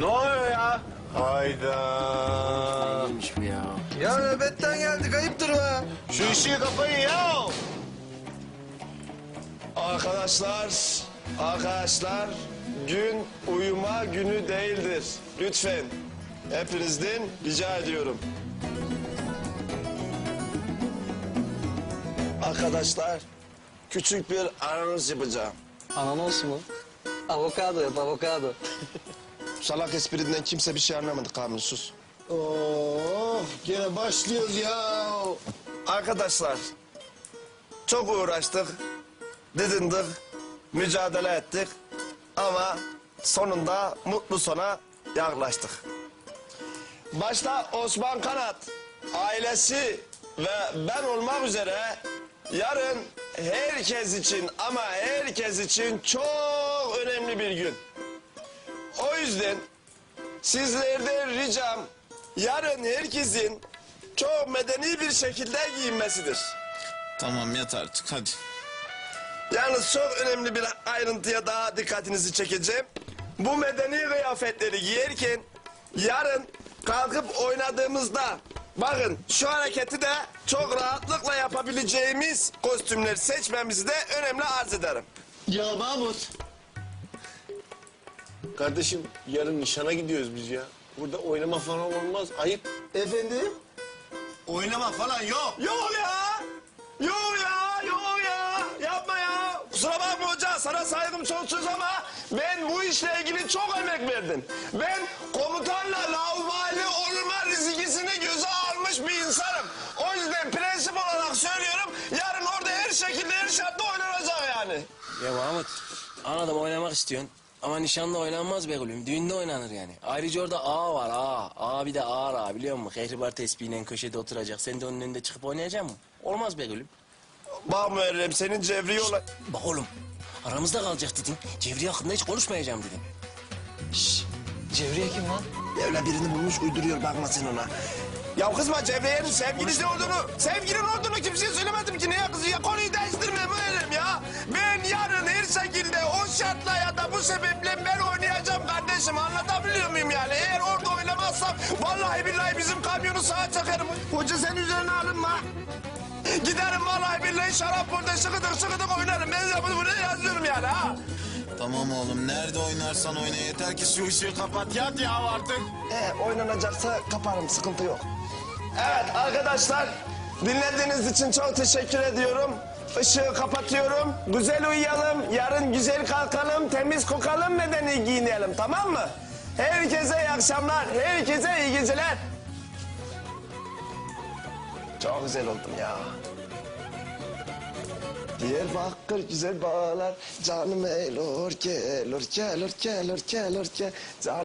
Ne oluyor ya? Hayda. Neymiş bu ya? Ya nöbetten geldik ayıptır be. Şu ışığı kapayın ya. Arkadaşlar, arkadaşlar gün uyuma günü değildir. Lütfen hepinizden rica ediyorum. Arkadaşlar küçük bir anons yapacağım. Ananas mı? Avokado yap avokado. Salak esprinden kimse bir şey anlamadı Kamil sus. Oh, gene başlıyoruz ya. Arkadaşlar çok uğraştık, didindik, mücadele ettik ama sonunda mutlu sona yaklaştık. Başta Osman Kanat, ailesi ve ben olmak üzere yarın herkes için ama herkes için çok önemli bir gün. O yüzden sizlerden ricam yarın herkesin çok medeni bir şekilde giyinmesidir. Tamam yat artık hadi. Yalnız çok önemli bir ayrıntıya daha dikkatinizi çekeceğim. Bu medeni kıyafetleri giyerken yarın kalkıp oynadığımızda bakın şu hareketi de çok rahatlıkla yapabileceğimiz kostümler seçmemizi de önemli arz ederim. Ya Mahmut. Kardeşim yarın nişana gidiyoruz biz ya. Burada oynama falan olmaz. Ayıp. Efendim? Oynama falan yok. Yok ya! Yok ya! Yok ya! Yapma ya! Kusura bakma hoca sana saygım sonsuz ama ben bu işle ilgili çok emek verdim. Ben komutanla laubali olma rizikisini göze almış bir insanım. O yüzden prensip olarak söylüyorum yarın orada her şekilde her şartta oynanacak yani. Ya Mahmut anladım oynamak istiyorsun. Ama nişanda oynanmaz be gülüm. Düğünde oynanır yani. Ayrıca orada ağa var ağa. Ağa bir de ağır ağa biliyor musun? Kehribar tespihiyle köşede oturacak. Sen de onun önünde çıkıp oynayacak mısın? Olmaz be gülüm. Bak Muharrem senin cevri olan... Bak oğlum aramızda kalacak dedin. Cevriye hakkında hiç konuşmayacağım dedin. Şşş Cevriye kim lan? Öyle birini bulmuş uyduruyor bakma sen ona. Ya kızma Cevriye'nin sevgilisi olduğunu, sevgilin kardeşim. Anlatabiliyor muyum yani? Eğer orada oynamazsam vallahi billahi bizim kamyonu sağa çakarım. Hoca sen üzerine alınma. Giderim vallahi billahi şarap burada şıkıdık şıkıdık oynarım. Ben de bunu yazıyorum yani ha. Tamam oğlum nerede oynarsan oyna yeter ki şu ışığı kapat yat ya artık. E, oynanacaksa kaparım sıkıntı yok. Evet arkadaşlar dinlediğiniz için çok teşekkür ediyorum. Işığı kapatıyorum. Güzel uyuyalım. Yarın güzel kalkalım. Temiz kokalım. Medeni giyinelim tamam mı? Herkese iyi akşamlar. Herkese iyi geceler. Çok güzel oldum ya. Diyarbakır güzel bağlar. Canım elor, kelor, kelor, kelor, kelor, kelor.